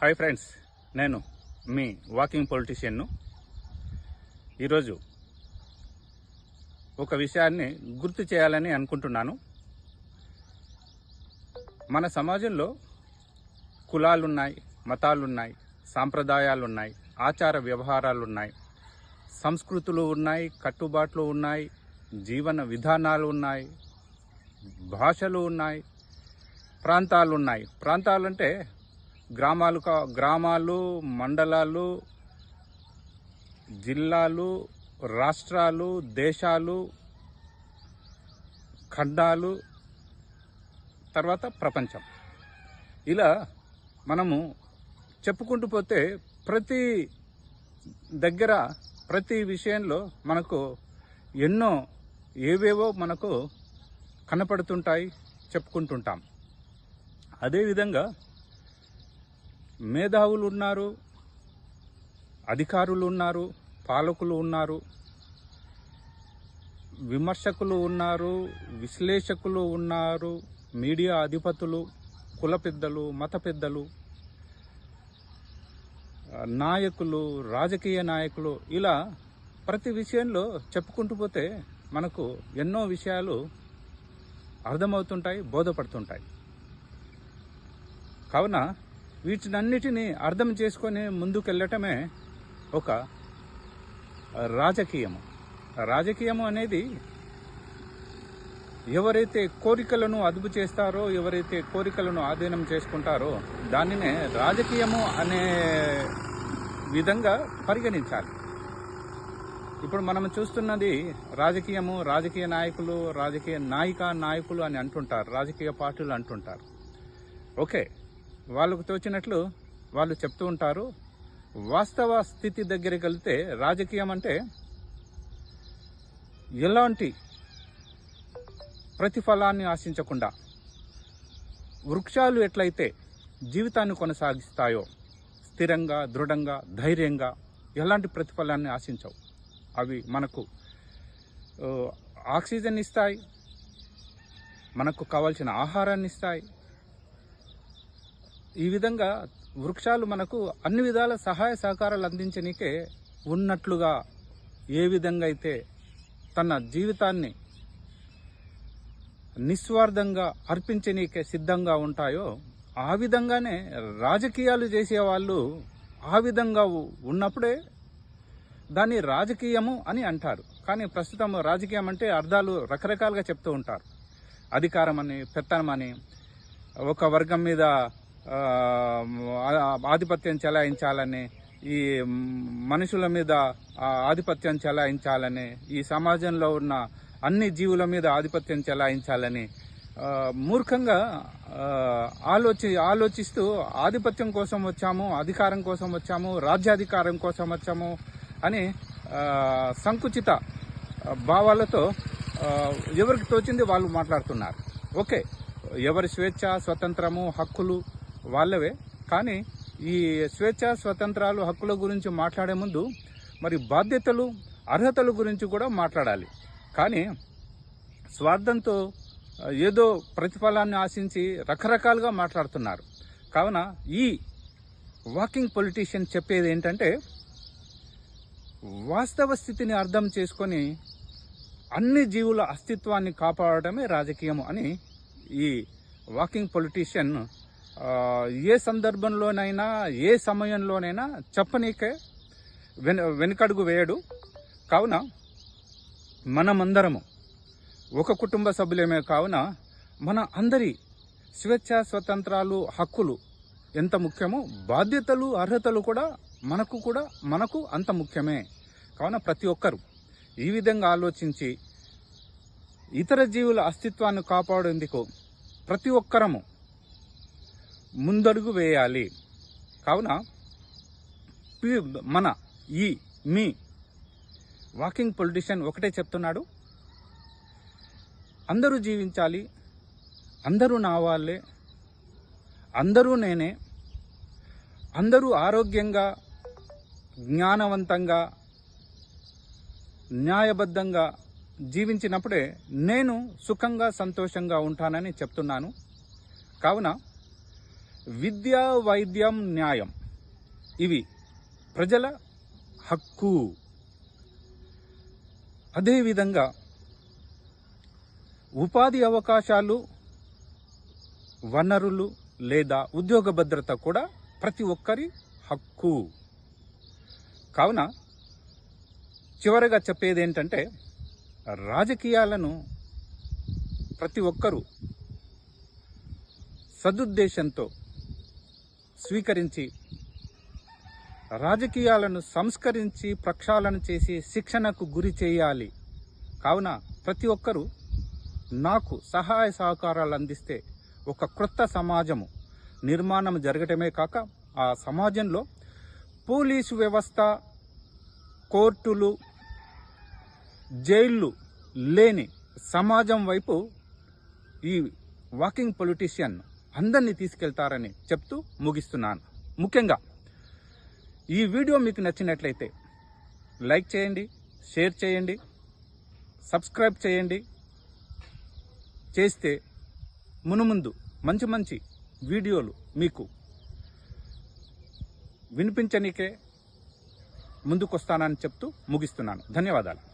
Hi friends నేను మీ walking పొలిటీషియన్ను. ఈరోజు ఒక విషయాన్ని గుర్తు చేయాలని అనుకుంటున్నాను. మన సమాజంలో కులాలున్నాయి మతాలున్నాయి సాంప్రదాయాలున్నాయి ఆచార వ్యవహారాలు ఉన్నాయి సంస్కృతులు ఉన్నాయి కట్టుబాట్లు ఉన్నాయి జీవన విధానాలు ఉన్నాయి భాషలు ఉన్నాయి ప్రాంతాలు ఉన్నాయి ప్రాంతాలు అంటే గ్రామాలు కా గ్రామాలు మండలాలు జిల్లాలు రాష్ట్రాలు దేశాలు ఖండాలు తర్వాత ప్రపంచం. ఇలా మనము చెప్పుకుంటూ పోతే ప్రతి దగ్గర ప్రతి విషయంలో మనకు ఎన్నో ఏవేవో మనకు కనపడుతుంటాయి చెప్పుకుంటుంటాం. అదేవిధంగా మేధావులు ఉన్నారు అధికారులు ఉన్నారు పాలకులు ఉన్నారు విమర్శకులు ఉన్నారు విశ్లేషకులు ఉన్నారు మీడియా అధిపతులు కుల పెద్దలు మత పెద్దలు నాయకులు రాజకీయ నాయకులు ఇలా ప్రతి విషయంలో చెప్పుకుంటూ పోతే మనకు ఎన్నో విషయాలు అర్థమవుతుంటాయి బోధపడుతుంటాయి. కావున వీటినన్నిటినీ అర్థం చేసుకొని ముందుకెళ్ళటమే ఒక రాజకీయము. రాజకీయము అనేది ఎవరైతే కోరికలను అదుపు చేస్తారో ఎవరైతే కోరికలను ఆధీనం చేసుకుంటారో దానినే రాజకీయము అనే విధంగా పరిగణించాలి. ఇప్పుడు మనం చూస్తున్నది రాజకీయము రాజకీయ నాయకులు రాజకీయ నాయిక నాయకులు అని అంటుంటారు రాజకీయ పార్టీలు అంటుంటారు. ఓకే వాళ్ళకు తోచినట్లు వాళ్ళు చెప్తూ ఉంటారు. వాస్తవ స్థితి దగ్గరికి వెళ్తే రాజకీయం అంటే ఎలాంటి ప్రతిఫలాన్ని ఆశించకుండా వృక్షాలు ఎట్లయితే జీవితాన్ని కొనసాగిస్తాయో స్థిరంగా దృఢంగా ధైర్యంగా ఎలాంటి ప్రతిఫలాన్ని ఆశించవు. అవి మనకు ఆక్సిజన్ ఇస్తాయి మనకు కావాల్సిన ఆహారాన్ని ఇస్తాయి ఈ విధంగా వృక్షాలు మనకు అన్ని విధాల సహాయ సహకారాలు అందించనీకే ఉన్నట్లుగా ఏ విధంగా అయితే తన జీవితాన్ని నిస్వార్థంగా అర్పించనీకే సిద్ధంగా ఉంటాయో ఆ విధంగానే రాజకీయాలు చేసేవాళ్ళు ఆ విధంగా ఉన్నప్పుడే దాన్ని రాజకీయము అని అంటారు. కానీ ప్రస్తుతం రాజకీయం అంటే అర్థాలు రకరకాలుగా చెప్తూ ఉంటారు. అధికారం అని పెత్తనం అని ఒక వర్గం మీద ఆధిపత్యం చెలాయించాలని ఈ మనుషుల మీద ఆధిపత్యం చెలాయించాలని ఈ సమాజంలో ఉన్న అన్ని జీవుల మీద ఆధిపత్యం చెలాయించాలని మూర్ఖంగా ఆలోచి ఆలోచిస్తూ ఆధిపత్యం కోసం వచ్చాము అధికారం కోసం వచ్చాము రాజ్యాధికారం కోసం వచ్చాము అని సంకుచిత భావాలతో ఎవరికి తోచింది వాళ్ళు మాట్లాడుతున్నారు. ఓకే ఎవరి స్వేచ్ఛ స్వతంత్రము హక్కులు వాళ్ళవే. కానీ ఈ స్వేచ్ఛ స్వతంత్రాలు హక్కుల గురించి మాట్లాడే ముందు మరి బాధ్యతలు అర్హతల గురించి కూడా మాట్లాడాలి. కానీ స్వార్థంతో ఏదో ప్రతిఫలాన్ని ఆశించి రకరకాలుగా మాట్లాడుతున్నారు. కావున ఈ వాకింగ్ పొలిటీషియన్ చెప్పేది ఏంటంటే వాస్తవ స్థితిని అర్థం చేసుకొని అన్ని జీవుల అస్తిత్వాన్ని కాపాడటమే రాజకీయం అని ఈ వాకింగ్ పొలిటీషియన్ ఏ సందర్భంలోనైనా ఏ సమయంలోనైనా చెప్పనీకే వెన వెనుకడుగు వేయడు. కావున మనమందరము ఒక కుటుంబ సభ్యులమే కావున మన అందరి స్వేచ్ఛ స్వతంత్రాలు హక్కులు ఎంత ముఖ్యమో బాధ్యతలు అర్హతలు కూడా మనకు కూడా మనకు అంత ముఖ్యమే. కావున ప్రతి ఒక్కరు ఈ విధంగా ఆలోచించి ఇతర జీవుల అస్తిత్వాన్ని కాపాడేందుకు ప్రతి ఒక్కరము ముందడుగు వేయాలి. కావున మన ఈ మీ వాకింగ్ పొలిటీషియన్ ఒకటే చెప్తున్నాడు. అందరూ జీవించాలి అందరూ నా వాళ్ళే అందరూ నేనే అందరూ ఆరోగ్యంగా జ్ఞానవంతంగా న్యాయబద్ధంగా జీవించినప్పుడే నేను సుఖంగా సంతోషంగా ఉంటానని చెప్తున్నాను. కావున విద్య వైద్యం న్యాయం. ఇవి ప్రజల హక్కు. అదేవిధంగా ఉపాధి అవకాశాలు వనరులు లేదా ఉద్యోగ భద్రత కూడా ప్రతి ఒక్కరి హక్కు. కావున చివరగా చెప్పేది ఏంటంటే రాజకీయాలను ప్రతి ఒక్కరూ సదుద్దేశంతో స్వీకరించి రాజకీయాలను సంస్కరించి ప్రక్షాళన చేసి శిక్షణకు గురి చేయాలి. కావున ప్రతి ఒక్కరూ నాకు సహాయ సహకారాలు అందిస్తే ఒక క్రొత్త సమాజము నిర్మాణం జరగటమే కాక ఆ సమాజంలో పోలీసు వ్యవస్థ కోర్టులు జైళ్ళు లేని సమాజం వైపు ఈ వాకింగ్ పొలిటీషియన్ అందరినీ తీసుకెళ్తారని చెప్తూ ముగిస్తున్నాను. ముఖ్యంగా ఈ వీడియో మీకు నచ్చినట్లయితే లైక్ చేయండి షేర్ చేయండి సబ్స్క్రైబ్ చేయండి. చేస్తే మునుముందు మంచి మంచి వీడియోలు మీకు వినిపించనికే ముందుకొస్తానని చెప్తూ ముగిస్తున్నాను. ధన్యవాదాలు.